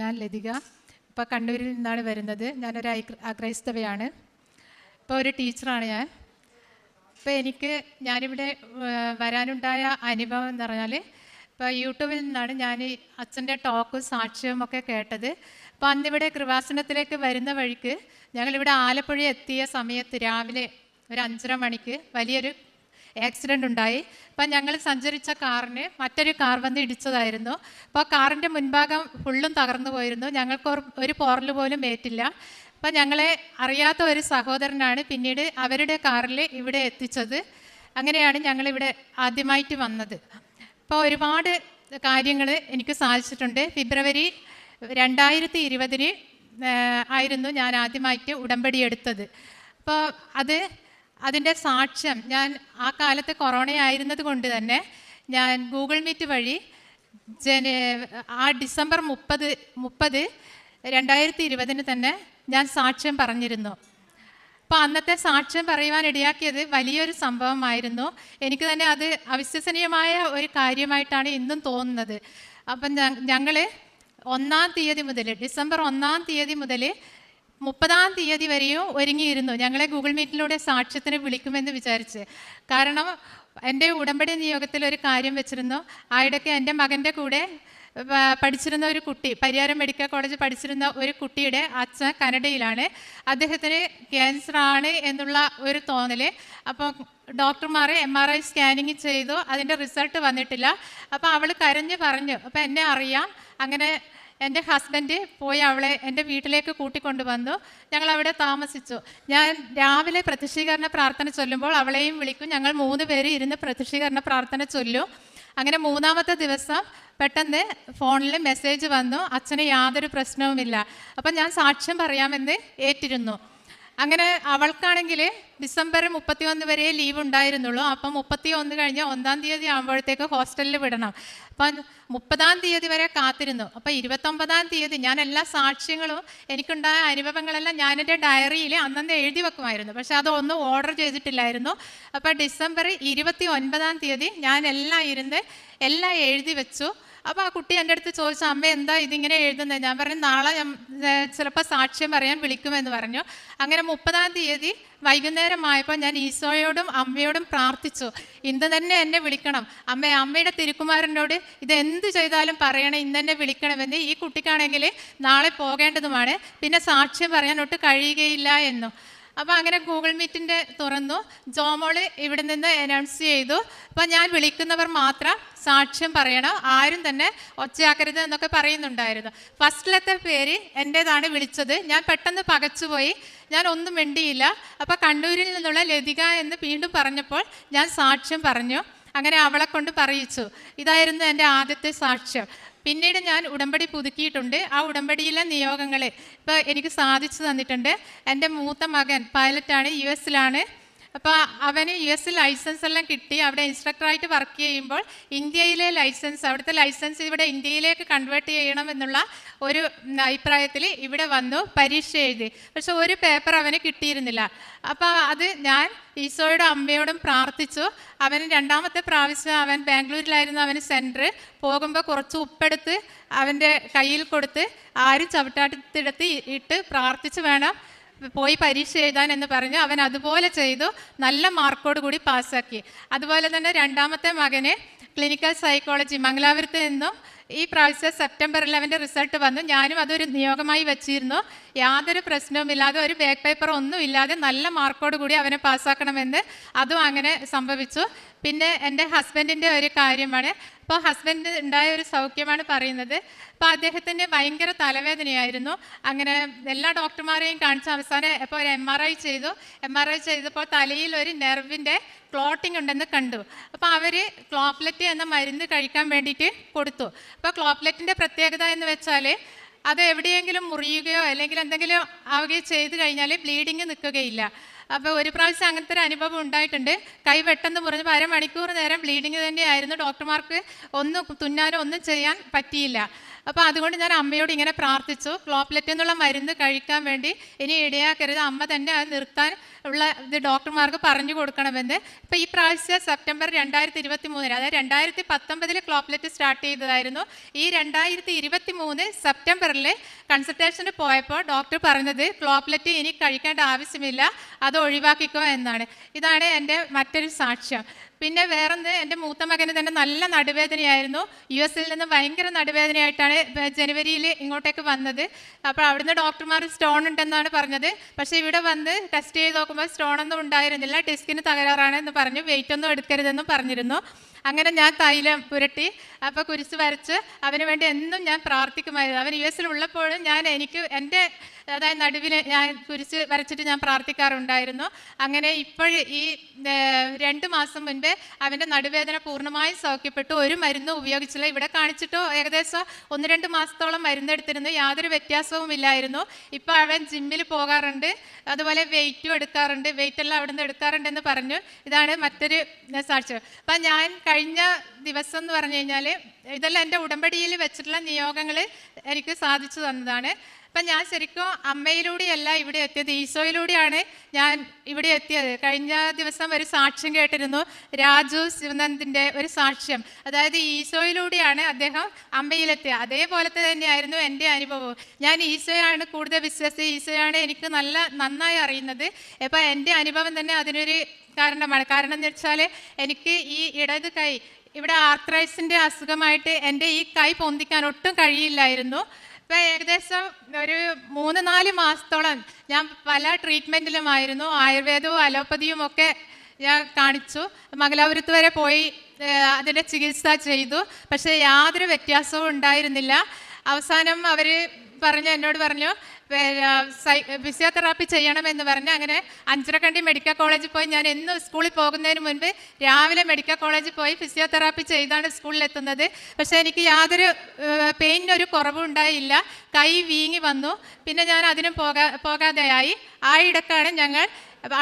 ഞാൻ ലതിക. ഇപ്പോൾ കണ്ണൂരിൽ നിന്നാണ് വരുന്നത്. ഞാനൊരു അക്രൈസ്തവയാണ്. ഇപ്പോൾ ഒരു ടീച്ചറാണ് ഞാൻ. ഇപ്പോൾ എനിക്ക് ഞാനിവിടെ വരാനുണ്ടായ അനുഭവം എന്ന് പറഞ്ഞാൽ ഇപ്പോൾ യൂട്യൂബിൽ നിന്നാണ് ഞാൻ അച്ഛന്റെ ടോക്കും സാക്ഷ്യവും ഒക്കെ കേട്ടത്. അപ്പോൾ അന്നിവിടെ കൃപാസനത്തിലേക്ക് വരുന്ന വഴിക്ക് ഞങ്ങളിവിടെ ആലപ്പുഴ എത്തിയ സമയത്ത് രാവിലെ ഒരു അഞ്ചര മണിക്ക് വലിയൊരു ആക്സിഡന്റ് ഉണ്ടായി. അപ്പം ഞങ്ങൾ സഞ്ചരിച്ച കാറിന് മറ്റൊരു കാർ വന്ന് ഇടിച്ചതായിരുന്നു. അപ്പോൾ കാറിന്റെ മുൻഭാഗം ഫുള്ളും തകർന്നു പോയിരുന്നു. ഞങ്ങൾക്ക് ഒരു- പോറൽ പോലും ഏറ്റില്ല. അപ്പം ഞങ്ങളെ അറിയാത്ത ഒരു സഹോദരനാണ് പിന്നീട് അവരുടെ കാറിൽ ഇവിടെ എത്തിച്ചത്. അങ്ങനെയാണ് ഞങ്ങളിവിടെ ആദ്യമായിട്ട് വന്നത്. അപ്പോൾ ഒരുപാട് കാര്യങ്ങൾ എനിക്ക് സാധിച്ചിട്ടുണ്ട്. ഫെബ്രുവരി രണ്ടായിരത്തി ഇരുപതിന് ആയിരുന്നു ഞാൻ ആദ്യമായിട്ട് ഉടമ്പടി എടുത്തത്. അപ്പോൾ അത് അതിന്റെ സാക്ഷ്യം ഞാൻ ആ കാലത്ത് കൊറോണ ആയിരുന്നത് കൊണ്ട് തന്നെ ഞാൻ ഗൂഗിൾ മീറ്റ് വഴി ജന ആ ഡിസംബർ മുപ്പത് മുപ്പത് രണ്ടായിരത്തി ഇരുപതിന് തന്നെ ഞാൻ സാക്ഷ്യം പറഞ്ഞിരുന്നു. അപ്പോൾ അന്നത്തെ സാക്ഷ്യം പറയുവാൻ ഇടയാക്കിയത് വലിയൊരു സംഭവമായിരുന്നു. എനിക്ക് തന്നെ അത് അവിശ്വസനീയമായ ഒരു കാര്യമായിട്ടാണ് ഇന്നും തോന്നുന്നത്. അപ്പം ഞങ്ങൾ ഒന്നാം തീയതി മുതൽ ഡിസംബർ ഒന്നാം തീയതി മുതൽ മുപ്പതാം തീയതി വരെയും ഒരുങ്ങിയിരുന്നു. ഞങ്ങളെ ഗൂഗിൾ മീറ്റിലൂടെ സാക്ഷ്യത്തിന് വിളിക്കുമെന്ന് വിചാരിച്ച്. കാരണം എന്റെ ഉടമ്പടി നിയോഗത്തിൽ ഒരു കാര്യം വെച്ചിരുന്നു. ആയിടയ്ക്ക് എന്റെ മകന്റെ കൂടെ പഠിച്ചിരുന്ന ഒരു കുട്ടി പരിയാരം മെഡിക്കൽ കോളേജ് പഠിച്ചിരുന്ന ഒരു കുട്ടിയുടെ അച്ഛൻ കനഡയിലാണ്. അദ്ദേഹത്തിന് ക്യാൻസർ ആണ് എന്നുള്ള ഒരു തോന്നൽ അപ്പോൾ ഡോക്ടർമാർ എം ആർ ഐ സ്കാനിങ് ചെയ്തു. അതിന്റെ റിസൾട്ട് വന്നിട്ടില്ല. അപ്പോൾ അവൾ കരഞ്ഞ് പറഞ്ഞു അപ്പോൾ എന്നെ അറിയാം. അങ്ങനെ എന്റെ ഹസ്ബൻഡ് പോയി അവളെ എന്റെ വീട്ടിലേക്ക് കൂട്ടിക്കൊണ്ടുവന്നു ഞങ്ങൾ അവിടെ താമസിച്ചു. ഞാൻ രാവിലെ പ്രതിഷ്ഠീകരണ പ്രാർത്ഥന ചൊല്ലുമ്പോൾ അവളെയും വിളിക്കും. ഞങ്ങൾ മൂന്ന് പേര് ഇരുന്ന് പ്രതിഷ്ഠീകരണ പ്രാർത്ഥന ചൊല്ലും. അങ്ങനെ മൂന്നാമത്തെ ദിവസം പെട്ടെന്ന് ഫോണിൽ മെസ്സേജ് വന്നു. അച്ഛന് യാതൊരു പ്രശ്നവുമില്ല. അപ്പം ഞാൻ സാക്ഷ്യം പറയാമെന്ന് ഏറ്റിരുന്നു. അങ്ങനെ അവൾക്കാണെങ്കിൽ ഡിസംബർ മുപ്പത്തി ഒന്ന് വരെ ലീവ് ഉണ്ടായിരുന്നുള്ളൂ. അപ്പം മുപ്പത്തി ഒന്ന് കഴിഞ്ഞ് ഒന്നാം തീയതി ആകുമ്പോഴത്തേക്ക് ഹോസ്റ്റലിൽ വിടണം. അപ്പം മുപ്പതാം തീയതി വരെ കാത്തിരുന്നു. അപ്പം ഇരുപത്തൊമ്പതാം തീയതി ഞാൻ എല്ലാ സാക്ഷ്യങ്ങളും എനിക്കുണ്ടായ അനുഭവങ്ങളെല്ലാം ഞാൻ എന്റെ ഡയറിയിൽ അന്നന്ന് എഴുതി വെക്കുമായിരുന്നു. പക്ഷെ അതൊന്നും ഓർഡർ ചെയ്തിട്ടില്ലായിരുന്നു. അപ്പം ഡിസംബർ ഇരുപത്തി ഒൻപതാം തീയതി ഞാൻ എല്ലാം ഇരുന്ന് എല്ലാം എഴുതി വെച്ചു. അപ്പോൾ ആ കുട്ടി എന്റെ അടുത്ത് ചോദിച്ചു അമ്മ എന്താ ഇതിങ്ങനെ എഴുതുന്നത് ഞാൻ പറഞ്ഞു നാളെ ഞാൻ ചിലപ്പോൾ സാക്ഷ്യം പറയാൻ വിളിക്കുമെന്ന് പറഞ്ഞു. അങ്ങനെ മുപ്പതാം തീയതി വൈകുന്നേരമായപ്പോൾ ഞാൻ ഈശോയോടും അമ്മയോടും പ്രാർത്ഥിച്ചു ഇന്ന് തന്നെ എന്നെ വിളിക്കണം. അമ്മ അമ്മയുടെ തിരുക്കുമാരനോട് ഇത് എന്ത് ചെയ്താലും പറയണം ഇന്ന് തന്നെ വിളിക്കണമെന്ന് ഈ കുട്ടിക്കാണെങ്കിൽ നാളെ പോകേണ്ടതുമാണ് പിന്നെ സാക്ഷ്യം പറയാനൊട്ട് കഴിയുകയില്ല എന്നും. അപ്പോൾ അങ്ങനെ ഗൂഗിൾ മീറ്റിന്റെ തുറന്നു. ജോമോൾ ഇവിടെ നിന്ന് അനൗൺസ് ചെയ്തു. അപ്പോൾ ഞാൻ വിളിക്കുന്നവർ മാത്രം സാക്ഷ്യം പറയണം. ആരും തന്നെ ഒച്ചയാക്കരുത് എന്നൊക്കെ പറയുന്നുണ്ടായിരുന്നു. ഫസ്റ്റിലത്തെ പേര് എന്റേതാണ് വിളിച്ചത്. ഞാൻ പെട്ടെന്ന് പകച്ചുപോയി. ഞാൻ ഒന്നും മിണ്ടിയില്ല. അപ്പോൾ കണ്ണൂരിൽ നിന്നുള്ള ലതിക എന്ന് വീണ്ടും പറഞ്ഞപ്പോൾ ഞാൻ സാക്ഷ്യം പറഞ്ഞു. അങ്ങനെ അവളെ കൊണ്ട് പറയിച്ചു. ഇതായിരുന്നു എന്റെ ആദ്യത്തെ സാക്ഷ്യം. പിന്നീട് ഞാൻ ഉടമ്പടി പുതുക്കിയിട്ടുണ്ട്. ആ ഉടമ്പടിയിലെ നിയോഗങ്ങളെ ഇപ്പോൾ എനിക്ക് സാധിച്ചു തന്നിട്ടുണ്ട്. എന്റെ മൂത്ത മകൻ പൈലറ്റാണ് യു എസിലാണ്. അപ്പോൾ അവന് യു എസ് ലൈസൻസ് എല്ലാം കിട്ടി. അവിടെ ഇൻസ്ട്രക്ടറായിട്ട് വർക്ക് ചെയ്യുമ്പോൾ ഇന്ത്യയിലെ ലൈസൻസ് അവിടുത്തെ ലൈസൻസ് ഇവിടെ ഇന്ത്യയിലേക്ക് കൺവേർട്ട് ചെയ്യണം എന്നുള്ള ഒരു അഭിപ്രായത്തിൽ ഇവിടെ വന്നു പരീക്ഷ എഴുതി. പക്ഷെ ഒരു പേപ്പർ അവന് കിട്ടിയിരുന്നില്ല. അപ്പോൾ അത് ഞാൻ ഈശോയോടും അമ്മയോടും പ്രാർത്ഥിച്ചു. അവന് രണ്ടാമത്തെ പ്രാവശ്യം അവൻ ബാംഗ്ലൂരിലായിരുന്നു അവന് സെന്റർ പോകുമ്പോൾ കുറച്ച് ഉപ്പെടുത്ത് അവന്റെ കയ്യിൽ കൊടുത്ത് ആരും ചവിട്ടാട്ടത്തിടത്ത് ഇട്ട് പ്രാർത്ഥിച്ച് വേണം. പോയി പരീക്ഷ എഴുതാൻ എന്ന് പറഞ്ഞു. അവൻ അതുപോലെ ചെയ്തു. നല്ല മാർക്കോട് കൂടി പാസ്സാക്കി. അതുപോലെ തന്നെ രണ്ടാമത്തെ മകന് ക്ലിനിക്കൽ സൈക്കോളജി മംഗലാപുരത്ത് നിന്നും ഈ പ്രാവശ്യം സെപ്റ്റംബർ ഇലവന്റെ റിസൾട്ട് വന്നു. ഞാനും അതൊരു നിയോഗമായി വെച്ചിരുന്നു. യാതൊരു പ്രശ്നവുമില്ലാതെ ഒരു ബാക്ക് പേപ്പർ ഒന്നും ഇല്ലാതെ നല്ല മാർക്കോട് കൂടി അവനെ പാസ്സാക്കണമെന്ന് അതും അങ്ങനെ സംഭവിച്ചു. പിന്നെ എന്റെ ഹസ്ബൻഡിന്റെ ഒരു കാര്യമാണ്. അപ്പോൾ ഹസ്ബൻഡ് ഉണ്ടായ ഒരു സൗഖ്യമാണ് പറയുന്നത്. അപ്പോൾ അദ്ദേഹത്തിന് ഭയങ്കര തലവേദനയായിരുന്നു. അങ്ങനെ എല്ലാ ഡോക്ടർമാരെയും കാണിച്ച അവസാനം ഇപ്പോൾ ഒരു എം ആർ ഐ ചെയ്തു. എം ആർ ഐ ചെയ്തപ്പോൾ തലയിൽ ഒരു നെർവിന്റെ ക്ലോട്ടിംഗ് ഉണ്ടെന്ന് കണ്ടു. അപ്പോൾ അവർ ക്ലോപ്ലെറ്റ് എന്ന മരുന്ന് കഴിക്കാൻ വേണ്ടിയിട്ട് കൊടുത്തു. അപ്പോൾ ക്ലോപ്ലെറ്റിന്റെ പ്രത്യേകത എന്ന് വെച്ചാൽ അത് എവിടെയെങ്കിലും മുറിയുകയോ അല്ലെങ്കിൽ എന്തെങ്കിലും ആവുകയോ ചെയ്ത് കഴിഞ്ഞാൽ ബ്ലീഡിങ് നിൽക്കുകയില്ല. അപ്പോൾ ഒരു പ്രാവശ്യം അങ്ങനത്തെ ഒരു അനുഭവം ഉണ്ടായിട്ടുണ്ട്. കൈ പെട്ടെന്ന് മുറിഞ്ഞപ്പോൾ അരമണിക്കൂർ നേരം ബ്ലീഡിങ് തന്നെയായിരുന്നു. ഡോക്ടർമാർക്ക് ഒന്നും തുന്നാനോ ഒന്നും ചെയ്യാൻ പറ്റിയില്ല. അപ്പോൾ അതുകൊണ്ട് ഞാൻ അമ്മയോട് ഇങ്ങനെ പ്രാർത്ഥിച്ചു. ക്ലോപ്ലെറ്റ് എന്നുള്ള മരുന്ന് കഴിക്കാൻ വേണ്ടി ഇനി ഇടയാക്കരുത്. അമ്മ തന്നെ അത് നിർത്താൻ ഉള്ള ഇത് ഡോക്ടർമാർക്ക് പറഞ്ഞു കൊടുക്കണമെന്ന്. ഇപ്പോൾ ഈ പ്രാവശ്യം സെപ്റ്റംബർ രണ്ടായിരത്തി ഇരുപത്തി മൂന്നിന് അതായത് രണ്ടായിരത്തി പത്തൊമ്പതിൽ ക്ലോപ്ലെറ്റ് സ്റ്റാർട്ട് ചെയ്തതായിരുന്നു. ഈ രണ്ടായിരത്തി ഇരുപത്തി മൂന്ന് സെപ്റ്റംബറിൽ കൺസൾട്ടേഷന് പോയപ്പോൾ ഡോക്ടർ പറഞ്ഞത് ക്ലോപ്ലെറ്റ് ഇനി കഴിക്കേണ്ട ആവശ്യമില്ല അത് ഒഴിവാക്കിക്കോ എന്നാണ്. ഇതാണ് എന്റെ മറ്റൊരു സാക്ഷ്യം. പിന്നെ വേറെന്ത് എന്റെ മൂത്ത മകന് തന്നെ നല്ല നടുവേദനയായിരുന്നു. യു എസിൽ നിന്ന് ഭയങ്കര നടുവേദനയായിട്ടാണ് ജനുവരിയിൽ ഇങ്ങോട്ടേക്ക് വന്നത്. അപ്പോൾ അവിടുന്ന് ഡോക്ടർമാർ സ്റ്റോൺ ഉണ്ടെന്നാണ് പറഞ്ഞത്. പക്ഷേ ഇവിടെ വന്ന് ടെസ്റ്റ് ചെയ്ത് നോക്കുമ്പോൾ സ്റ്റോൺ ഒന്നും ഉണ്ടായിരുന്നില്ല. ഡിസ്കിന് തകരാറാണ് എന്ന് പറഞ്ഞു വെയിറ്റ് ഒന്നും എടുക്കരുതെന്നും പറഞ്ഞിരുന്നു. അങ്ങനെ ഞാൻ തൈലം പുരട്ടി അപ്പോൾ കുരിശ് വരച്ച് അവന് വേണ്ടി എന്നും ഞാൻ പ്രാർത്ഥിക്കുമായിരുന്നു. അവൻ യു എസിൽ ഉള്ളപ്പോഴും ഞാൻ എനിക്ക് എന്റെ അതായത് നടുവിൽ ഞാൻ കുരിശ് വരച്ചിട്ട് ഞാൻ പ്രാർത്ഥിക്കാറുണ്ടായിരുന്നു. അങ്ങനെ ഇപ്പോൾ ഈ രണ്ട് മാസം മുൻപേ അവന്റെ നടുവേദന പൂർണമായും സൗഖ്യപ്പെട്ടു. ഒരു മരുന്നും ഉപയോഗിച്ചില്ല. ഇവിടെ കാണിച്ചിട്ടോ? ഏകദേശം ഒന്ന് രണ്ട് മാസത്തോളം മരുന്നെടുത്തിരുന്നു. യാതൊരു വ്യത്യാസവും ഇല്ലായിരുന്നു. ഇപ്പോൾ അവൻ ജിമ്മിൽ പോകാറുണ്ട്. അതുപോലെ വെയിറ്റും എടുക്കാറുണ്ട്. വെയിറ്റ് എല്ലാം അവിടെ നിന്ന് എടുക്കാറുണ്ടെന്ന് പറഞ്ഞു. ഇതാണ് മറ്റൊരു സാക്ഷ്യം. അപ്പം ഞാൻ കഴിഞ്ഞ ദിവസം എന്ന് പറഞ്ഞു കഴിഞ്ഞാൽ ഇതെല്ലാം എന്റെ ഉടമ്പടിയിൽ വെച്ചിട്ടുള്ള നിയോഗങ്ങൾ എനിക്ക് സാധിച്ചു തന്നതാണ്. അപ്പം ഞാൻ ശരിക്കും അമ്മയിലൂടെയല്ല ഇവിടെ എത്തിയത് ഈശോയിലൂടെയാണ് ഞാൻ ഇവിടെ എത്തിയത്. കഴിഞ്ഞ ദിവസം ഒരു സാക്ഷ്യം കേട്ടിരുന്നു രാജു ശിവനന്ദിന്റെ ഒരു സാക്ഷ്യം. അതായത് ഈശോയിലൂടെയാണ് അദ്ദേഹം അമ്മയിലെത്തിയത്. അതേപോലത്തെ തന്നെയായിരുന്നു എന്റെ അനുഭവവും. ഞാൻ ഈശോയാണ് കൂടുതൽ വിശ്വസിച്ച് ഈശോയാണ് എനിക്ക് നല്ല നന്നായി അറിയുന്നത്. അപ്പോൾ എന്റെ അനുഭവം തന്നെ അതിനൊരു കാരണമാണ്. കാരണം എന്ന് വെച്ചാൽ എനിക്ക് ഈ ഇടത് കൈ ഇവിടെ ആർത്രൈസിന്റെ അസുഖമായിട്ട് എന്റെ ഈ കൈ പൊന്തിക്കാൻ ഒട്ടും കഴിയില്ലായിരുന്നു. ഇപ്പം ഏകദേശം ഒരു മൂന്ന് നാല് മാസത്തോളം ഞാൻ പല ട്രീറ്റ്മെന്റിലുമായിരുന്നു ആയുർവേദവും അലോപ്പതിയും ഒക്കെ ഞാൻ കാണിച്ചു. മംഗലാപുരത്ത് വരെ പോയി അതിന്റെ ചികിത്സ ചെയ്തു. പക്ഷേ യാതൊരു വ്യത്യാസവും ഉണ്ടായിരുന്നില്ല. അവസാനം അവർ പറഞ്ഞു എന്നോട് പറഞ്ഞു ഫിസിയോതെറാപ്പി ചെയ്യണമെന്ന് പറഞ്ഞ് അങ്ങനെ അഞ്ചരക്കണ്ടി മെഡിക്കൽ കോളേജിൽ പോയി. ഞാൻ എന്നും സ്കൂളിൽ പോകുന്നതിന് മുൻപ് രാവിലെ മെഡിക്കൽ കോളേജിൽ പോയി ഫിസിയോതെറാപ്പി ചെയ്താണ് സ്കൂളിൽ എത്തുന്നത് പക്ഷേ എനിക്ക് യാതൊരു പെയിനൊരു കുറവും ഉണ്ടായില്ല. കൈ വീങ്ങി വന്നു. പിന്നെ ഞാൻ അതിനും പോകാ പോകാതെയായി. ആ ഇടക്കാണ് ഞങ്ങൾ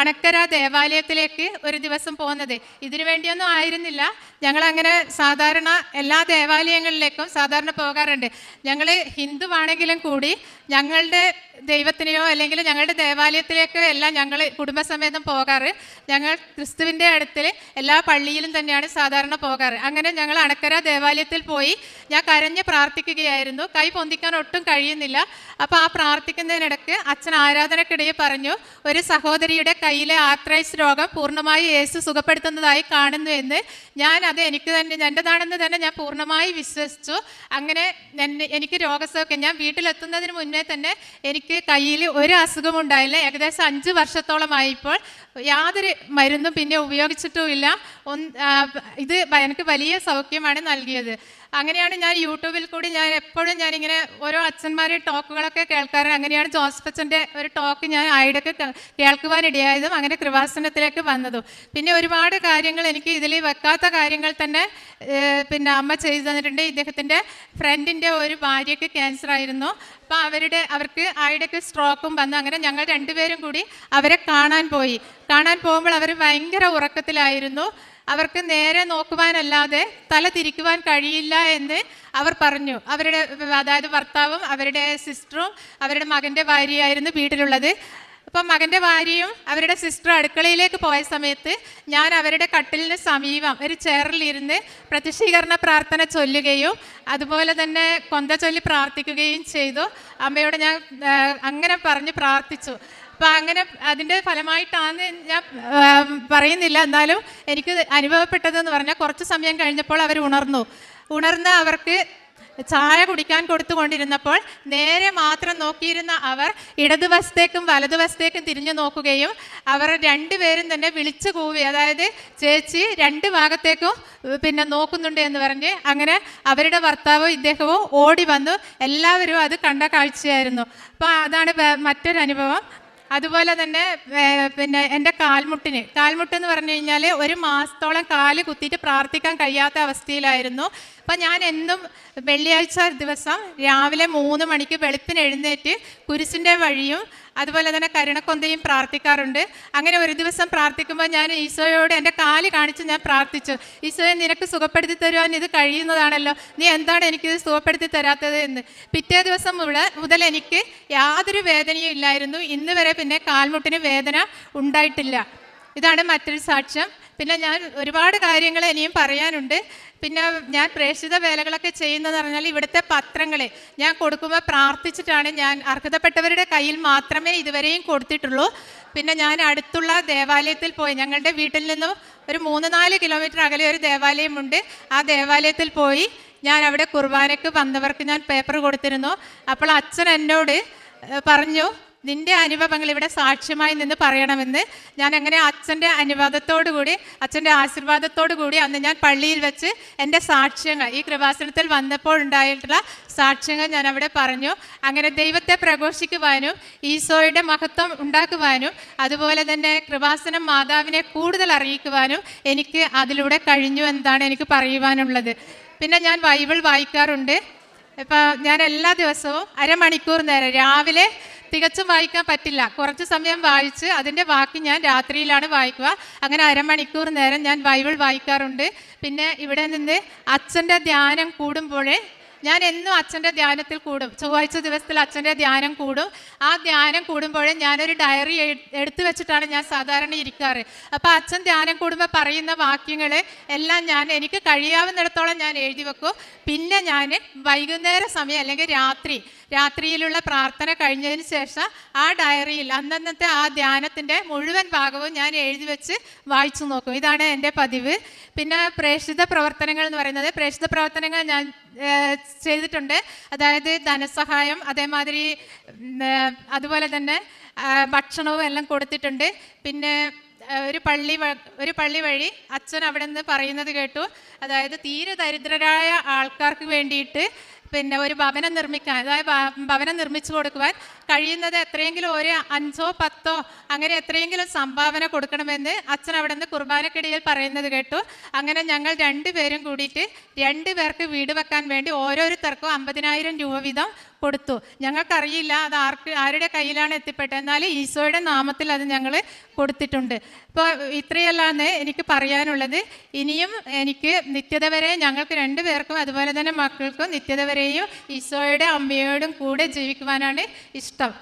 അണക്കര ദേവാലയത്തിലേക്ക് ഒരു ദിവസം പോകുന്നത്. ഇതിനു വേണ്ടിയൊന്നും ആയിരുന്നില്ല. ഞങ്ങൾ അങ്ങനെ സാധാരണ എല്ലാ ദേവാലയങ്ങളിലേക്കും സാധാരണ പോകാറുണ്ട്. ഞങ്ങൾ ഹിന്ദുവാണെങ്കിലും കൂടി ഞങ്ങളുടെ ദൈവത്തിനെയോ അല്ലെങ്കിൽ ഞങ്ങളുടെ ദേവാലയത്തിലേക്കോ എല്ലാം ഞങ്ങൾ കുടുംബസമേതം പോകാറ്. ഞങ്ങൾ ക്രിസ്തുവിന്റെ അടുത്തിൽ എല്ലാ പള്ളിയിലും തന്നെയാണ് സാധാരണ പോകാറ്. അങ്ങനെ ഞങ്ങൾ അണക്കര ദേവാലയത്തിൽ പോയി ഞാൻ കരഞ്ഞ് പ്രാർത്ഥിക്കുകയായിരുന്നു. കൈ പൊന്തിക്കാൻ ഒട്ടും കഴിയുന്നില്ല. അപ്പോൾ ആ പ്രാർത്ഥിക്കുന്നതിനിടയ്ക്ക് അച്ഛൻ ആരാധനക്കിടയിൽ പറഞ്ഞു ഒരു സഹോദരിയുടെ കയ്യിലെ ആത്രൈസ് രോഗം പൂർണമായി യേശു സുഖപ്പെടുത്തുന്നതായി കാണുന്നു എന്ന്. ഞാൻ അത് എനിക്ക് തന്നെ എന്റെതാണെന്ന് തന്നെ ഞാൻ പൂർണമായി വിശ്വസിച്ചു. അങ്ങനെ എനിക്ക് രോഗസൗഖ്യം ഞാൻ വീട്ടിലെത്തുന്നതിന് മുന്നേ തന്നെ എനിക്ക് കയ്യിൽ ഒരു അസുഖം ഉണ്ടായില്ല. ഏകദേശം അഞ്ച് വർഷത്തോളമായി ഇപ്പോൾ യാതൊരു മരുന്നും പിന്നെ ഉപയോഗിച്ചിട്ടുമില്ല. ഇത് എനിക്ക് വലിയ സൗഖ്യമാണ് നൽകിയത്. അങ്ങനെയാണ് ഞാൻ യൂട്യൂബിൽ കൂടി ഞാൻ എപ്പോഴും ഞാനിങ്ങനെ ഓരോ അച്ഛന്മാരുടെ ടോക്കുകളൊക്കെ കേൾക്കാറ്. അങ്ങനെയാണ് ജോസഫ് അച്ഛന്റെ ഒരു ടോക്ക് ഞാൻ ആയിടൊക്കെ കേൾക്കുവാനിടയായതും അങ്ങനെ കൃപാസനത്തിലേക്ക് വന്നതും. പിന്നെ ഒരുപാട് കാര്യങ്ങൾ എനിക്ക് ഇതിൽ വെക്കാത്ത കാര്യങ്ങൾ തന്നെ പിന്നെ അമ്മ ചെയ്തു തന്നിട്ടുണ്ട്. ഇദ്ദേഹത്തിന്റെ ഫ്രണ്ടിന്റെ ഒരു ഭാര്യയ്ക്ക് ക്യാൻസർ ആയിരുന്നു. അപ്പോൾ അവരുടെ അവർക്ക് ആയിടയ്ക്ക് സ്ട്രോക്കും വന്നു. അങ്ങനെ ഞങ്ങൾ രണ്ടുപേരും കൂടി അവരെ കാണാൻ പോയി. കാണാൻ പോകുമ്പോൾ അവർ ഭയങ്കര ഉറക്കത്തിലായിരുന്നു. അവർക്ക് നേരെ നോക്കുവാനല്ലാതെ തല തിരിക്കുവാൻ കഴിയില്ല എന്ന് അവർ പറഞ്ഞു. അവരുടെ അതായത് ഭർത്താവും അവരുടെ സിസ്റ്ററും അവരുടെ മകന്റെ ഭാര്യയായിരുന്നു വീട്ടിലുള്ളത്. അപ്പം മകന്റെ ഭാര്യയും അവരുടെ സിസ്റ്ററും അടുക്കളയിലേക്ക് പോയ സമയത്ത് ഞാൻ അവരുടെ കട്ടിലിന് സമീപം ഒരു ചെയറിലിരുന്ന് പ്രതിഷ്ഠീകരണ പ്രാർത്ഥന ചൊല്ലുകയും അതുപോലെ തന്നെ കൊന്ത ചൊല്ലി പ്രാർത്ഥിക്കുകയും ചെയ്തു. അമ്മയോട് ഞാൻ അങ്ങനെ പറഞ്ഞ് പ്രാർത്ഥിച്ചു. അപ്പം അങ്ങനെ അതിന്റെ ഫലമായിട്ടാണ് ഞാൻ പറയുന്നില്ല. എന്നാലും എനിക്ക് അനുഭവപ്പെട്ടതെന്ന് പറഞ്ഞാൽ കുറച്ച് സമയം കഴിഞ്ഞപ്പോൾ അവർ ഉണർന്നു. ഉണർന്ന് അവർക്ക് ചായ കുടിക്കാൻ കൊടുത്തുകൊണ്ടിരുന്നപ്പോൾ നേരെ മാത്രം നോക്കിയിരുന്ന അവർ ഇടതുവശത്തേക്കും വലതുവശത്തേക്കും തിരിഞ്ഞു നോക്കുകയും അവർ രണ്ടുപേരും തന്നെ വിളിച്ചു കൂവി അതായത് ചേച്ചി രണ്ട് ഭാഗത്തേക്കും പിന്നെ നോക്കുന്നുണ്ട് എന്ന് പറഞ്ഞ് അങ്ങനെ അവരുടെ ഭർത്താവും ഇദ്ദേഹവും ഓടി വന്നു. എല്ലാവരും അത് കണ്ട കാഴ്ചയായിരുന്നു. അപ്പോൾ അതാണ് മറ്റൊരു അനുഭവം അതുപോലെ തന്നെ പിന്നെ എന്റെ കാൽമുട്ടിന്. കാൽമുട്ട് എന്ന് പറഞ്ഞു കഴിഞ്ഞാൽ ഒരു മാസത്തോളം കാൽ കുത്തിയിട്ട് പ്രാർത്ഥിക്കാൻ കഴിയാത്ത അവസ്ഥയിലായിരുന്നു. അപ്പം ഞാൻ എന്നും വെള്ളിയാഴ്ച ദിവസം രാവിലെ മൂന്ന് മണിക്ക് വെളുപ്പിന് എഴുന്നേറ്റ് കുരിശിന്റെ വഴിയും അതുപോലെ തന്നെ കരുണക്കൊന്തയും പ്രാർത്ഥിക്കാറുണ്ട്. അങ്ങനെ ഒരു ദിവസം പ്രാർത്ഥിക്കുമ്പോൾ ഞാൻ ഈശോയോട് എന്റെ കാൽ കാണിച്ച് ഞാൻ പ്രാർത്ഥിച്ചു. ഈശോയെ നിനക്ക് സുഖപ്പെടുത്തി തരുവാൻ ഇത് കഴിയുന്നതാണല്ലോ. നീ എന്താണ് എനിക്കിത് സുഖപ്പെടുത്തി തരാത്തത് എന്ന്? പിറ്റേ ദിവസം മുതൽ മുതൽ എനിക്ക് യാതൊരു വേദനയും ഇല്ലായിരുന്നു. ഇന്ന് വരെ പിന്നെ കാൽമുട്ടിന് വേദന ഉണ്ടായിട്ടില്ല. ഇതാണ് മറ്റൊരു സാക്ഷ്യം. പിന്നെ ഞാൻ ഒരുപാട് കാര്യങ്ങൾ ഇനിയും പറയാനുണ്ട്. പിന്നെ ഞാൻ പ്രേക്ഷിത വേലകളൊക്കെ ചെയ്യുന്നതെന്ന് പറഞ്ഞാൽ ഇവിടുത്തെ പത്രങ്ങളെ ഞാൻ കൊടുക്കുമ്പോൾ പ്രാർത്ഥിച്ചിട്ടാണ് ഞാൻ അർഹതപ്പെട്ടവരുടെ കയ്യിൽ മാത്രമേ ഇതുവരെയും കൊടുത്തിട്ടുള്ളൂ. പിന്നെ ഞാൻ അടുത്തുള്ള ദേവാലയത്തിൽ പോയി ഞങ്ങളുടെ വീട്ടിൽ നിന്നും ഒരു മൂന്ന് നാല് കിലോമീറ്റർ അകലെ ഒരു ദേവാലയമുണ്ട്. ആ ദേവാലയത്തിൽ പോയി ഞാൻ അവിടെ കുർബാനയ്ക്ക് വന്നവർക്ക് ഞാൻ പേപ്പർ കൊടുത്തിരുന്നു. അപ്പോൾ അച്ഛൻ എന്നോട് പറഞ്ഞു നിന്റെ അനുഭവങ്ങൾ ഇവിടെ സാക്ഷ്യമായി നിന്ന് പറയണമെന്ന് ഞാൻ അങ്ങനെ അച്ഛന്റെ അനുവാദത്തോടു കൂടി അച്ഛന്റെ ആശീർവാദത്തോടു കൂടി അന്ന് ഞാൻ പള്ളിയിൽ വെച്ച് എന്റെ സാക്ഷ്യങ്ങൾ ഈ കൃപാസനത്തിൽ വന്നപ്പോൾ ഉണ്ടായിട്ടുള്ള സാക്ഷ്യങ്ങൾ ഞാൻ അവിടെ പറഞ്ഞു. അങ്ങനെ ദൈവത്തെ പ്രഘോഷിക്കുവാനും ഈശോയുടെ മഹത്വം ഉണ്ടാക്കുവാനും അതുപോലെ തന്നെ കൃപാസനം മാതാവിനെ കൂടുതൽ അറിയിക്കുവാനും എനിക്ക് അതിലൂടെ കഴിഞ്ഞു എന്നാണ് എനിക്ക് പറയുവാനുള്ളത്. പിന്നെ ഞാൻ ബൈബിൾ വായിക്കാറുണ്ട്. ഇപ്പം ഞാൻ എല്ലാ ദിവസവും അരമണിക്കൂർ നേരം രാവിലെ തികച്ചും വായിക്കാൻ പറ്റില്ല. കുറച്ച് സമയം വായിച്ച് അതിന്റെ ബാക്കി ഞാൻ രാത്രിയിലാണ് വായിക്കുക. അങ്ങനെ അരമണിക്കൂർ നേരം ഞാൻ ബൈബിൾ വായിക്കാറുണ്ട്. പിന്നെ ഇവിടെ നിന്ന് അച്ഛന്റെ ധ്യാനം കൂടുമ്പോഴേ ഞാൻ എന്നും അച്ഛന്റെ ധ്യാനത്തിൽ കൂടും. ചൊവ്വാഴ്ച ദിവസത്തിൽ അച്ഛന്റെ ധ്യാനം കൂടും. ആ ധ്യാനം കൂടുമ്പോഴേ ഞാനൊരു ഡയറി എടുത്തു വെച്ചിട്ടാണ് ഞാൻ സാധാരണ ഇരിക്കാറ്. അപ്പോൾ അച്ഛൻ ധ്യാനം കൂടുമ്പോൾ പറയുന്ന വാക്യങ്ങൾ എല്ലാം ഞാൻ എനിക്ക് കഴിയാവുന്നിടത്തോളം ഞാൻ എഴുതി വെക്കും. പിന്നെ ഞാൻ വൈകുന്നേര സമയം അല്ലെങ്കിൽ രാത്രി രാത്രിയിലുള്ള പ്രാർത്ഥന കഴിഞ്ഞതിന് ശേഷം ആ ഡയറിയിൽ അന്നന്നത്തെ ആ ധ്യാനത്തിന്റെ മുഴുവൻ ഭാഗവും ഞാൻ എഴുതി വെച്ച് വായിച്ചു നോക്കും. ഇതാണ് എന്റെ പതിവ്. പിന്നെ പ്രേക്ഷിത പ്രവർത്തനങ്ങൾ എന്ന് പറയുന്നത് പ്രേക്ഷിത പ്രവർത്തനങ്ങൾ ഞാൻ ചെയ്തിട്ടുണ്ട്. അതായത് ധനസഹായം അതേമാതിരി അതുപോലെ തന്നെ ഭക്ഷണവും എല്ലാം കൊടുത്തിട്ടുണ്ട്. പിന്നെ ഒരു പള്ളി ഒരു പള്ളി വഴി അച്ഛൻ അവിടെ നിന്ന് പറയുന്നത് കേട്ടു. അതായത് തീരെ ദരിദ്രരായ ആൾക്കാർക്ക് വേണ്ടിയിട്ട് പിന്നെ ഒരു ഭവനം നിർമ്മിക്കാൻ അതായത് ഭവനം നിർമ്മിച്ചു കൊടുക്കുവാൻ കഴിയുന്നത് എത്രയെങ്കിലും ഒരു അഞ്ചോ പത്തോ അങ്ങനെ എത്രയെങ്കിലും സംഭാവന കൊടുക്കണമെന്ന് അച്ഛൻ അവിടെ നിന്ന് കുർബാനക്കിടയിൽ പറയുന്നത് കേട്ടു. അങ്ങനെ ഞങ്ങൾ രണ്ടുപേരും കൂടിയിട്ട് രണ്ട് പേർക്ക് വീട് വെക്കാൻ വേണ്ടി ഓരോരുത്തർക്കും അമ്പതിനായിരം രൂപ വീതം കൊടുത്തു ഞങ്ങൾക്കറിയില്ല അത് ആർക്ക് ആരുടെ കയ്യിലാണ് എത്തിപ്പെട്ടത്. എന്നാൽ ഈശോയുടെ നാമത്തിൽ അത് ഞങ്ങൾ കൊടുത്തിട്ടുണ്ട്. അപ്പോൾ ഇത്രയല്ലാന്ന് എനിക്ക് പറയാനുള്ളത് ഇനിയും എനിക്ക് നിത്യത വരെ ഞങ്ങൾക്ക് രണ്ടു പേർക്കും അതുപോലെ തന്നെ മക്കൾക്കും നിത്യത വരെയും ഈശോയുടെ അമ്മയോടും കൂടെ ജീവിക്കുവാനാണ് ഇഷ്ടം.